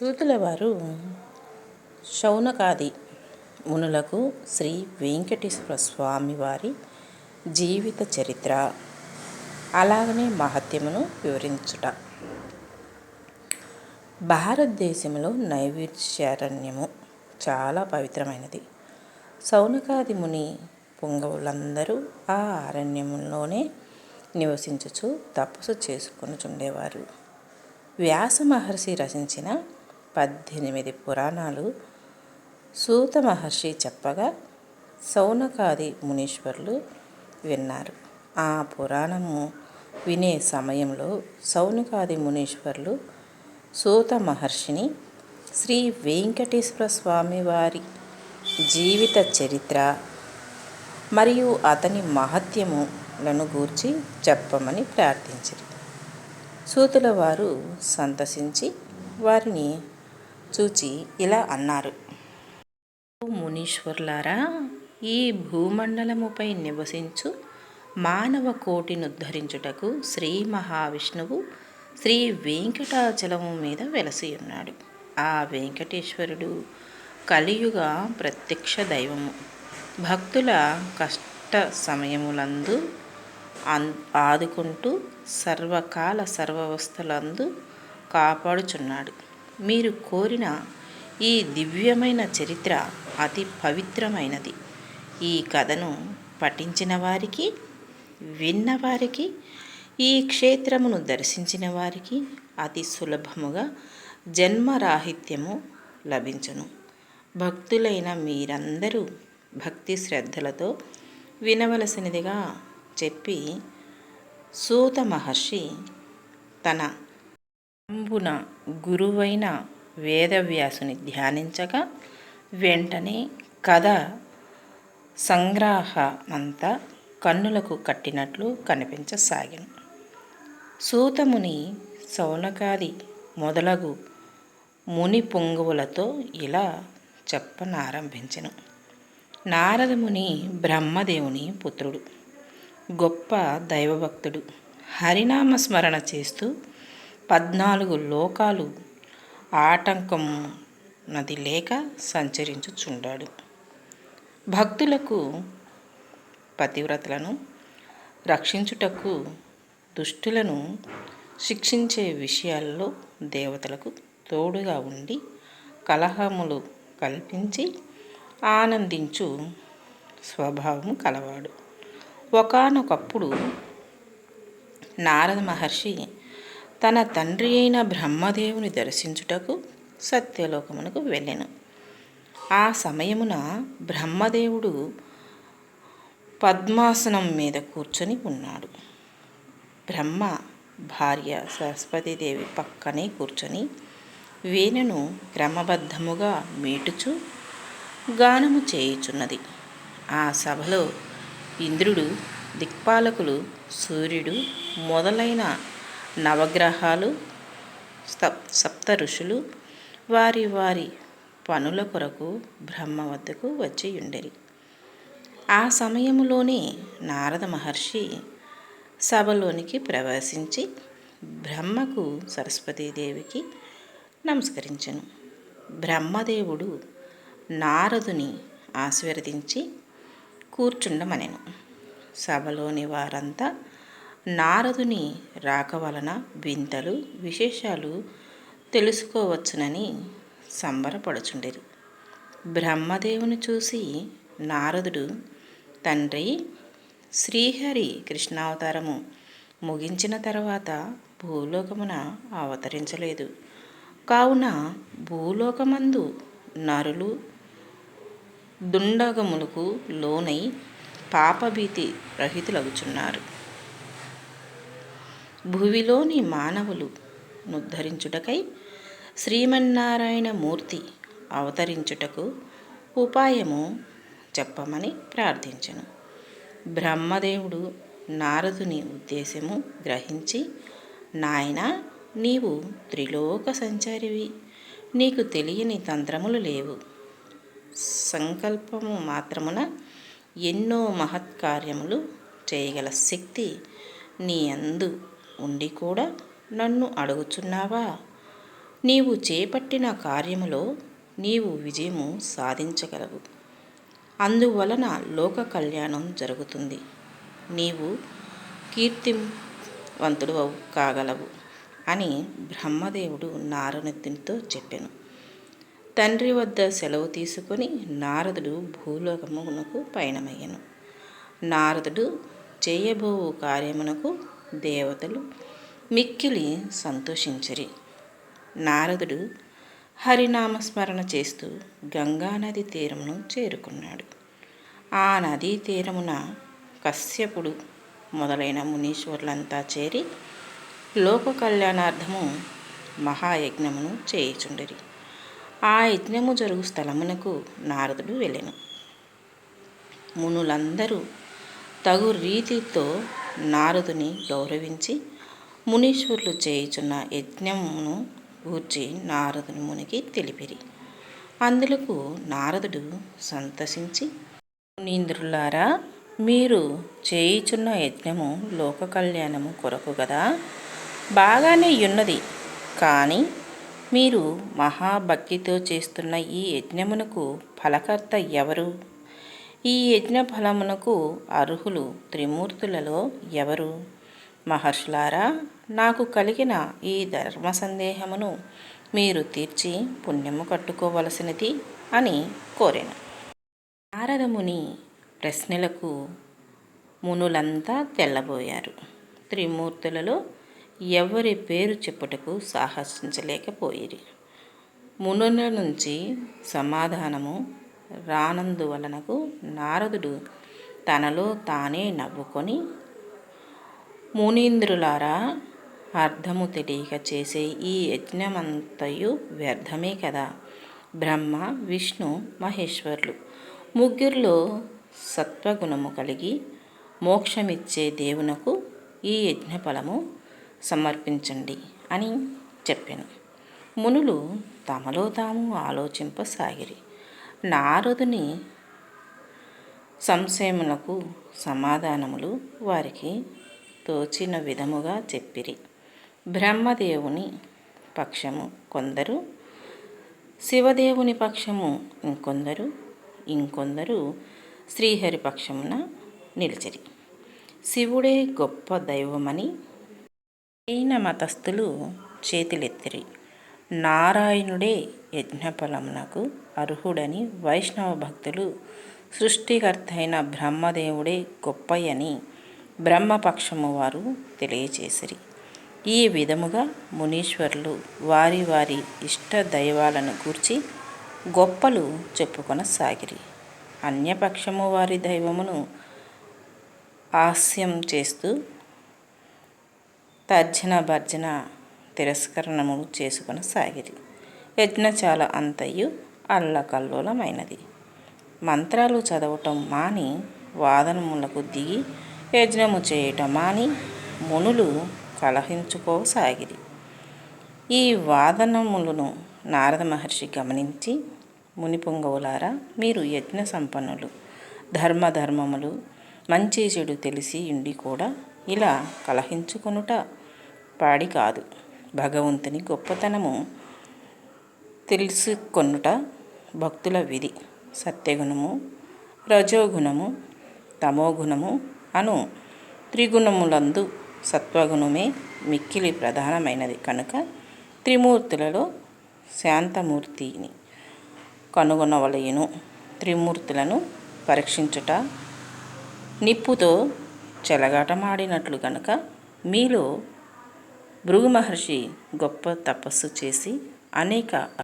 సూతుల వారు శౌనకాది మునులకు శ్రీ వెంకటేశ్వర స్వామి వారి జీవిత చరిత్ర. అలాగనే మహత్యమును వివరించుట. భారతదేశంలో నైవేద్యారణ్యము చాలా పవిత్రమైనది. సౌనకాది ముని పుంగవులందరూ ఆ అరణ్యములోనే నివసించుచు తపస్సు చేసుకొనుచుండేవారు. వ్యాస మహర్షి రచించిన పద్దెనిమిది పురాణాలు సూత మహర్షి చెప్పగా సౌనకాది మునీశ్వరులు విన్నారు. ఆ పురాణము వినే సమయంలో సౌనకాది మునీశ్వరులు సూత మహర్షిని శ్రీ వెంకటేశ్వర స్వామి వారి జీవిత చరిత్ర మరియు అతని మహత్యములను గూర్చి చెప్పమని ప్రార్థించారు. సూతుల వారు సంతసించి వారిని చూచి ఇలా అన్నారు. మునీశ్వర్లారా ఈ భూమండలముపై నివసించు మానవ కోటిని ఉద్ధరించుటకు శ్రీ మహావిష్ణువు శ్రీ వెంకటాచలము మీద వెలసి ఉన్నాడు. ఆ వెంకటేశ్వరుడు కలియుగ ప్రత్యక్ష దైవము. భక్తుల కష్ట సమయములందు ఆదుకుంటూ సర్వకాల సర్వవస్థలందు కాపాడుచున్నాడు. మీరు కోరిన ఈ దివ్యమైన చరిత్ర అతి పవిత్రమైనది. ఈ కథను పఠించిన వారికి విన్నవారికి ఈ క్షేత్రమును దర్శించిన వారికి అతి సులభముగా జన్మరాహిత్యము లభించును. భక్తులైన మీరందరూ భక్తి శ్రద్ధలతో వినవలసినదిగా చెప్పి సూత మహర్షి తన అంబున గురువైన వేదవ్యాసుని ధ్యానించగా వెంటనే కథ సంగ్రహమంతా కన్నులకు కట్టినట్లు కనిపించసాగిను. సూతముని సౌనకాది మొదలగు ముని పొంగువులతో ఇలా చెప్పనారంభించెను. నారదముని బ్రహ్మదేవుని పుత్రుడు గొప్ప దైవభక్తుడు హరినామ స్మరణ చేస్తూ పద్నాలుగు లోకాలు ఆటంకం నది లేక సంచరించుచుండాడు. భక్తులకు పతివ్రతలను రక్షించుటకు దుష్టులను శిక్షించే విషయాల్లో దేవతలకు తోడుగా ఉండి కలహములు కల్పించి ఆనందించు స్వభావం కలవాడు. ఒకనొకప్పుడు నారద మహర్షి తన తండ్రి అయిన బ్రహ్మదేవుని దర్శించుటకు సత్యలోకమునకు వెళ్ళెను. ఆ సమయమున బ్రహ్మదేవుడు పద్మాసనం మీద కూర్చొని ఉన్నాడు. బ్రహ్మ భార్య సరస్వతీదేవి పక్కనే కూర్చొని వీణను క్రమబద్ధముగా మీటుచు గానము చేయుచున్నది. ఆ సభలో ఇంద్రుడు దిక్పాలకులు సూర్యుడు మొదలైన నవగ్రహాలు సప్త ఋషులు వారి వారి పనుల కొరకు బ్రహ్మ వద్దకు వచ్చి ఉండేది ఆ సమయంలోనే నారద మహర్షి సభలోనికి ప్రవేశించి బ్రహ్మకు సరస్వతీదేవికి నమస్కరించను. బ్రహ్మదేవుడు నారదుని ఆశీర్వదించి కూర్చుండమనెను. సభలోని వారంతా నారదుని రాక వలన వింతలు విశేషాలు తెలుసుకోవచ్చునని సంబరపడుచుండేది బ్రహ్మదేవుని చూసి నారదుడు తండ్రి శ్రీహరి కృష్ణావతారము ముగించిన తర్వాత భూలోకమున అవతరించలేదు. కావున భూలోకమందు నరులు దుండగములకు లోనై పాపభీతి రహితులగుచున్నారు. భువిలోని మానవులు నుద్ధరించుటకై శ్రీమన్నారాయణ మూర్తి అవతరించుటకు ఉపాయము చెప్పమని ప్రార్థించను. బ్రహ్మదేవుడు నారదుని ఉద్దేశము గ్రహించి నాయన నీవు త్రిలోక సంచారివి. నీకు తెలియని తంత్రములు లేవు. సంకల్పము మాత్రమున ఎన్నో మహత్కార్యములు చేయగల శక్తి నీ అందు ఉండి కూడా నన్ను అడుగుచున్నావా? నీవు చేపట్టిన కార్యములో నీవు విజయము సాధించగలవు. అందువలన లోక కళ్యాణం జరుగుతుంది. నీవు కీర్తివంతుడు కాగలవు అని బ్రహ్మదేవుడు నారదునితో చెప్పాను. తండ్రి వద్ద సెలవు తీసుకొని నారదుడు భూలోకమునకు పయనమయ్యను. నారదుడు చేయబో కార్యమునకు దేవతలు మిక్కిలి సంతోషించరి. నారదుడు హరినామస్మరణ చేస్తూ గంగానది తీరమును చేరుకున్నాడు. ఆ నదీ తీరమున కశ్యపుడు మొదలైన మునీశ్వరులంతా చేరి లోక కళ్యాణార్థము మహాయజ్ఞమును చేయుచుండిరి. ఆ యజ్ఞము జరుగు స్థలమునకు నారదుడు వెళ్ళెను. మునులందరూ తగు రీతితో నారదుని గౌరవించి మునీశ్వరులు చేయుచున్న యజ్ఞమును గూర్చి నారదుని మునికి తెలిపిరి. అందులకు నారదుడు సంతసించి మునీంద్రులారా మీరు చేయుచున్న యజ్ఞము లోక కళ్యాణము కొరకు కదా బాగానే ఉన్నది కానీ మీరు మహాభక్తితో చేస్తున్న ఈ యజ్ఞమునకు ఫలకర్త ఎవరు? ఈ యజ్ఞ ఫలమునకు అర్హులు త్రిమూర్తులలో ఎవరు? మహర్షులారా నాకు కలిగిన ఈ ధర్మ సందేహమును మీరు తీర్చి పుణ్యము కట్టుకోవలసినది అని కోరాను. నారదముని ప్రశ్నలకు మునులంతా తెల్లబోయారు. త్రిమూర్తులలో ఎవరి పేరు చెప్పుటకు సాహసించలేకపోయిరి. మునుల నుంచి సమాధానము రానందువలనకు నారదుడు తనలో తానే నవ్వుకొని మునీంద్రులారా అర్థము తెలియక చేసే ఈ యజ్ఞమంతయు వ్యర్థమే కదా? బ్రహ్మ విష్ణు మహేశ్వరులు ముగ్గురిలో సత్వగుణము కలిగి మోక్షమిచ్చే దేవునకు ఈ యజ్ఞఫలము సమర్పించండి అని చెప్పాను. మునులు తమలో తాము ఆలోచింపసాగిరి. నారదుని సంశయములకు సమాధానములు వారికి తోచిన విధముగా చెప్పిరి. బ్రహ్మదేవుని పక్షము కొందరు శివదేవుని పక్షము ఇంకొందరు ఇంకొందరు శ్రీహరి పక్షమున నిలిచిరి. శివుడే గొప్ప దైవమని అయిన మతస్థులు చేతులెత్తిరి. నారాయణుడే యజ్ఞఫలమునకు అర్హుడని వైష్ణవ భక్తులు సృష్టికర్త అయిన బ్రహ్మదేవుడే గొప్పయని బ్రహ్మపక్షము వారు తెలియచేసిరి. ఈ విధముగా మునీశ్వరులు వారి వారి ఇష్ట దైవాలను గూర్చి గొప్పలు చెప్పుకొనసాగిరి. అన్యపక్షము వారి దైవమును హాస్యం చేస్తూ తర్జన భర్జన తిరస్కరణము చేసుకొని సాగిరి యజ్ఞశాల అంతయు అల్లకల్లోలమైనది. మంత్రాలు చదవటం మాని వాదనములకు దిగి యజ్ఞము చేయటం మాని మునులు కలహించుకోసాగిరి. ఈ వాదనములను నారద మహర్షి గమనించి మునిపొంగవులారా మీరు యజ్ఞ సంపన్నులు ధర్మధర్మములు మంచి చెడు తెలిసి ఉండి కూడా ఇలా కలహించుకొనుట పాడి కాదు భగవంతుని గొప్పతనము తెలుసుకొనుట భక్తుల విధి. సత్యగుణము రజోగుణము తమోగుణము అను త్రిగుణములందు సత్వగుణమే మిక్కిలి ప్రధానమైనది. కనుక త్రిమూర్తులలో శాంతమూర్తిని కనుగొనవలయను త్రిమూర్తులను పరీక్షించుట నిప్పుతో చెలగాటమాడినట్లు కనుక మీలో భృగు మహర్షి గొప్ప తపస్సు చేసి అనేక